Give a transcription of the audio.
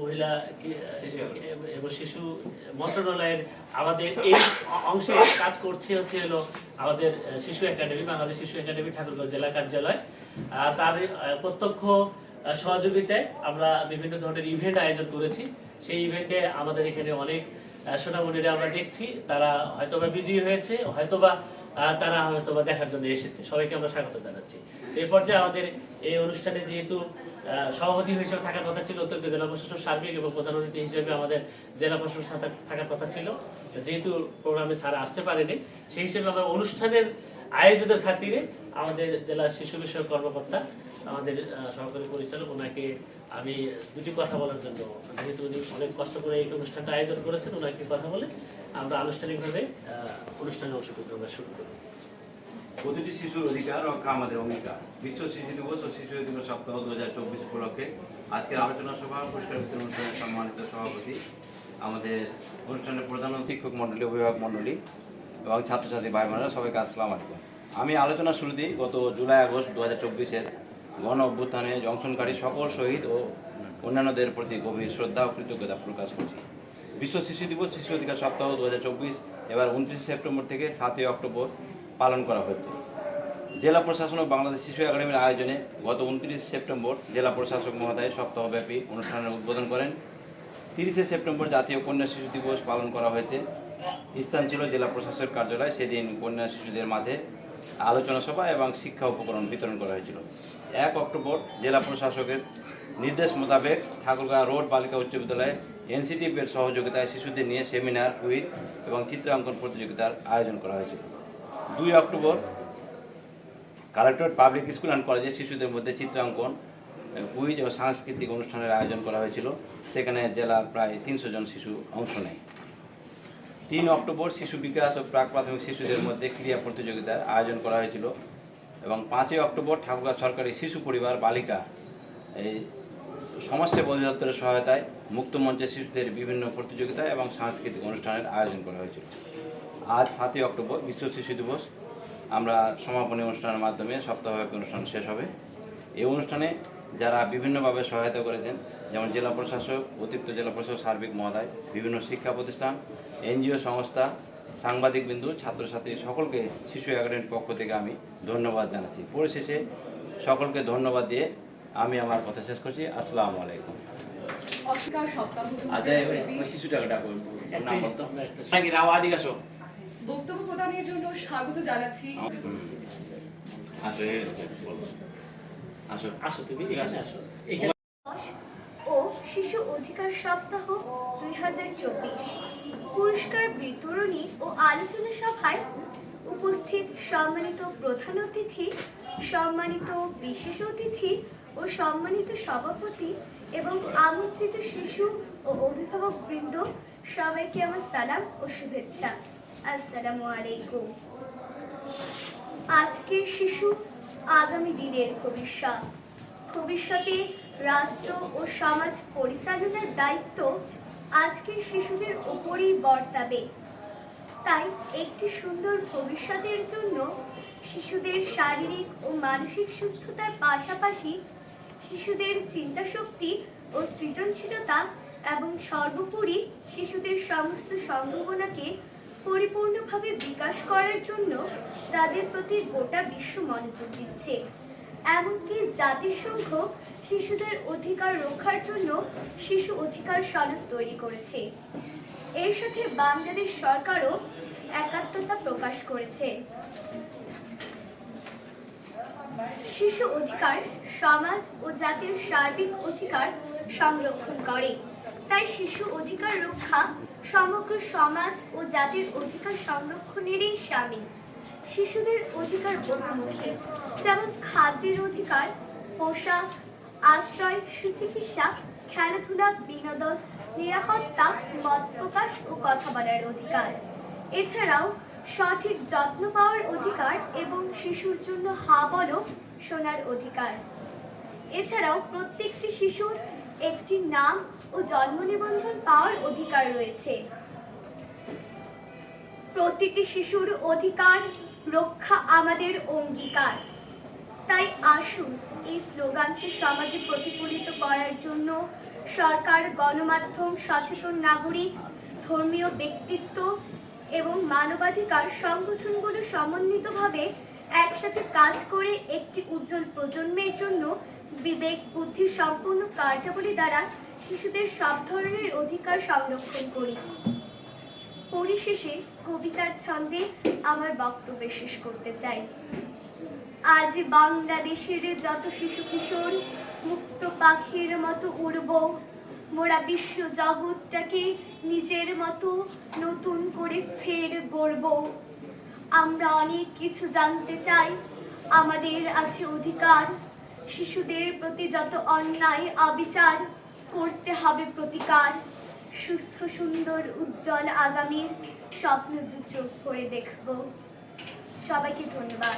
মহিলা। এবং শিশু মন্ত্রণালয়ের আমাদের এই অংশে কাজ করছে হচ্ছে হলো আমাদের শিশু একাডেমি বাংলাদেশ শিশু একাডেমি ঠাকুরগাঁও জেলা কার্যালয়। তার প্রত্যক্ষ সহযোগিতায় আমরা বিভিন্ন ধরনের ইভেন্ট আয়োজন করেছি। সেই ইভেন্টে আমাদের এখানে অনেক সোনামণিরা আমরা দেখছি। তারা হয়তোবা বিজয়ী হয়েছে হয়তোবা তারা হয়তোবা দেখার জন্য এসেছে। সবাইকে আমরা স্বাগত জানাচ্ছি। এই পর্যায়ে আমাদের এই অনুষ্ঠানে যেহেতু সভাপতি হিসেবে থাকার কথা ছিল অতিরিক্ত জেলা প্রশাসক সার্বিক এবং প্রধান অতিথি হিসেবে আমাদের জেলা প্রশাসক থাকা- থাকার কথা ছিল। যেহেতু প্রোগ্রামে স্যার আসতে পারেনি, সেই হিসেবে আমরা অনুষ্ঠানের আয়োজনের খাতিরে আমাদের জেলা শিশু বিষয়ক কর্মকর্তা, আমাদের সহকারী পরিচালক, ওনাকে আমি দুটি কথা বলার জন্য, যেহেতু উনি অনেক কষ্ট করে এই অনুষ্ঠানটা আয়োজন করেছেন, ওনাকে কথা বলে আমরা আনুষ্ঠানিকভাবে অংশটুকু আমরা শুরু করব। প্রতিটি শিশুর অধিকার রক্ষা আমাদের অঙ্গীকার। বিশ্ব শিশু দিবস ও শিশু দিবস সপ্তাহ দু হাজার চব্বিশ উপলক্ষে আজকের আলোচনা সভা, পুরস্কার বিতরণ অনুষ্ঠানের সম্মানিত সভাপতি আমাদের অনুষ্ঠানের প্রধান শিক্ষক মণ্ডলী অভিভাবক মণ্ডলী এবং ছাত্রছাত্রী ভাই বোনেরা, সবাইকে আসসালাম আলাইকুম। আমি আলোচনা শুরুতেই গত জুলাই আগস্ট দু হাজার চব্বিশের গণ অভ্যুত্থানে জংশনকারী সকল শহীদ ও অন্যান্যদের প্রতি গভীর শ্রদ্ধা ও কৃতজ্ঞতা প্রকাশ করছি। বিশ্ব শিশু দিবস, শিশু অধিকার সপ্তাহ দু হাজার চব্বিশ, এবার উনত্রিশে সেপ্টেম্বর থেকে সাতই অক্টোবর পালন করা হচ্ছে জেলা প্রশাসন ও বাংলাদেশ শিশু একাডেমির আয়োজনে গত উনত্রিশ সেপ্টেম্বর জেলা প্রশাসক মহোদয় সপ্তাহব্যাপী অনুষ্ঠানের উদ্বোধন করেন। তিরিশে সেপ্টেম্বর জাতীয় কন্যা শিশু দিবস পালন করা হয়েছে। স্থান ছিল জেলা প্রশাসক কার্যালয়। সেদিন কন্যা শিশুদের মাঝে আলোচনা সভা এবং শিক্ষা উপকরণ বিতরণ করা হয়েছিল। এক অক্টোবর জেলা প্রশাসকের নির্দেশ মোতাবেক ঠাকুরগাঁ রোড বালিকা উচ্চ বিদ্যালয়ে এনসিটিভের সহযোগিতায় শিশুদের নিয়ে সেমিনার কুইজ এবং চিত্রাঙ্কন প্রতিযোগিতার আয়োজন করা হয়েছিল। দুই October, collectorate public school and কলেজে শিশুদের মধ্যে চিত্রাঙ্কন কুইজ এবং সাংস্কৃতিক অনুষ্ঠানের আয়োজন করা হয়েছিল। সেখানে জেলার প্রায় তিনশো জন শিশু অংশ নেয়। তিন অক্টোবর শিশু বিকাশ ও প্রাক প্রাথমিক শিশুদের মধ্যে ক্রীড়া প্রতিযোগিতার আয়োজন করা হয়েছিল এবং পাঁচই অক্টোবর ঠাকুরগাঁ সরকারি শিশু পরিবার বালিকা, এই সমাজসেবা অধিদপ্তরের সহায়তায় মুক্ত মঞ্চে শিশুদের বিভিন্ন প্রতিযোগিতা এবং সাংস্কৃতিক অনুষ্ঠানের আয়োজন করা হয়েছিল। আজ সাতই অক্টোবর বিশ্ব শিশু দিবস। আমরা সমাপনী অনুষ্ঠানের মাধ্যমে সপ্তাহব্যাপী অনুষ্ঠান শেষ হবে। এই অনুষ্ঠানে যারা বিভিন্নভাবে সহায়তা করেছেন যেমন জেলা প্রশাসক অতিরিক্ত জেলা প্রশাসক সার্বিক মহোদয় বিভিন্ন শিক্ষা প্রতিষ্ঠান এনজিও সংস্থা সাংবাদিক বিন্দু ছাত্রছাত্রী সকলকে শিশু একাডেমির পক্ষ থেকে আমি ধন্যবাদ জানাচ্ছি। পরিশেষে সকলকে ধন্যবাদ দিয়ে আমি আমার কথা শেষ করছি। আসসালামু আলাইকুম। আচ্ছা শিশুটাকে ডাকো নাম বলতো। বক্তব্য প্রদানের জন্য স্বাগত জানাচ্ছি। ও শিশু অধিকার সপ্তাহ দুই হাজার চব্বিশ। পুরস্কার বিতরণী ও আলোচনা সভায় উপস্থিত সম্মানিত প্রধান অতিথি সম্মানিত বিশেষ অতিথি ও সম্মানিত সভাপতি এবং আমন্ত্রিত শিশু ও অভিভাবক বৃন্দ সবাইকে আমার সালাম ও শুভেচ্ছা। আসসালামু আলাইকুম আজকের শিশু আগামী দিনের ভবিষ্যৎ। ভবিষ্যতে রাষ্ট্র ও সমাজ পরিচালনার দায়িত্ব আজকের শিশুদের উপরেই বর্তাবে। তাই একটি সুন্দর ভবিষ্যতের জন্য শিশুদের শারীরিক ও মানসিক সুস্থতার পাশাপাশি শিশুদের চিন্তাশক্তি ও সৃজনশীলতা এবং সর্বোপরি শিশুদের সমস্ত সম্ভাবনাকে পরিপূর্ণভাবে বিকাশ করার জন্য তাদের প্রতি গোটা বিশ্ব মনোযোগ দিচ্ছে। এমনকি জাতিসংঘ শিশুদের অধিকার রক্ষার জন্য শিশু অধিকার সনদ তৈরি করেছে। এর সাথে বাংলাদেশ সরকারও একাত্মতা প্রকাশ করেছে। শিশু অধিকার, সমাজ ও জাতির সার্বিক অধিকার সংরক্ষণ করে। তাই শিশু অধিকার রক্ষা সমগ্র সমাজ ও জাতির অধিকার সংরক্ষণেরই সামিল শিশুদের অধিকার বহুমুখী যেমন খাদ্যের অধিকার, পোশাক, আশ্রয়, সুচিকিৎসা, খেলাধুলা, বিনোদন, নিরাপত্তা, মত প্রকাশ ও কথা বলার অধিকার। এছাড়াও সঠিক যত্ন পাওয়ার অধিকার এবং শিশুর জন্য হা বলো শোনার অধিকার। এছাড়াও প্রত্যেকটি শিশুর একটি নাম ও জন্ম নিবন্ধন পাওয়ার অধিকার রয়েছে। প্রতিটি শিশুর অধিকার রক্ষা আমাদের অঙ্গীকার। তাই আসুন এই স্লোগানকে সমাজে প্রতিফলিত করার জন্য সরকার, গণমাধ্যম, সচেতন নাগরিক, ধর্মীয় ব্যক্তিত্ব এবং মানবাধিকার সংগঠনগুলো সমন্বিতভাবে একসাথে কাজ করে একটি উজ্জ্বল প্রজন্মের জন্য বিবেক, বুদ্ধি, সম্পূর্ণ কার্যাবলী দ্বারা শিশুদের সব ধরনের অধিকার সংরক্ষণ করি। পরিশেষে কবিতার ছন্দে আমার বক্তব্য শেষ করতে চাই। আজ বাংলাদেশের যত শিশু কিশোর মুক্ত পাখির মতো উড়ব, মোরা বিশ্ব জগৎটাকে নিজের মতো নতুন করে ফের গড়ব। আমরা অনেক কিছু জানতে চাই, আমাদের আছে অধিকার। শিশুদের প্রতি যত অন্যায়, অবিচার করতে হবে প্রতিকার। সুস্থ সুন্দর উজ্জ্বল আগামীর স্বপ্ন দু চোখ করে দেখব। সবাইকে ধন্যবাদ।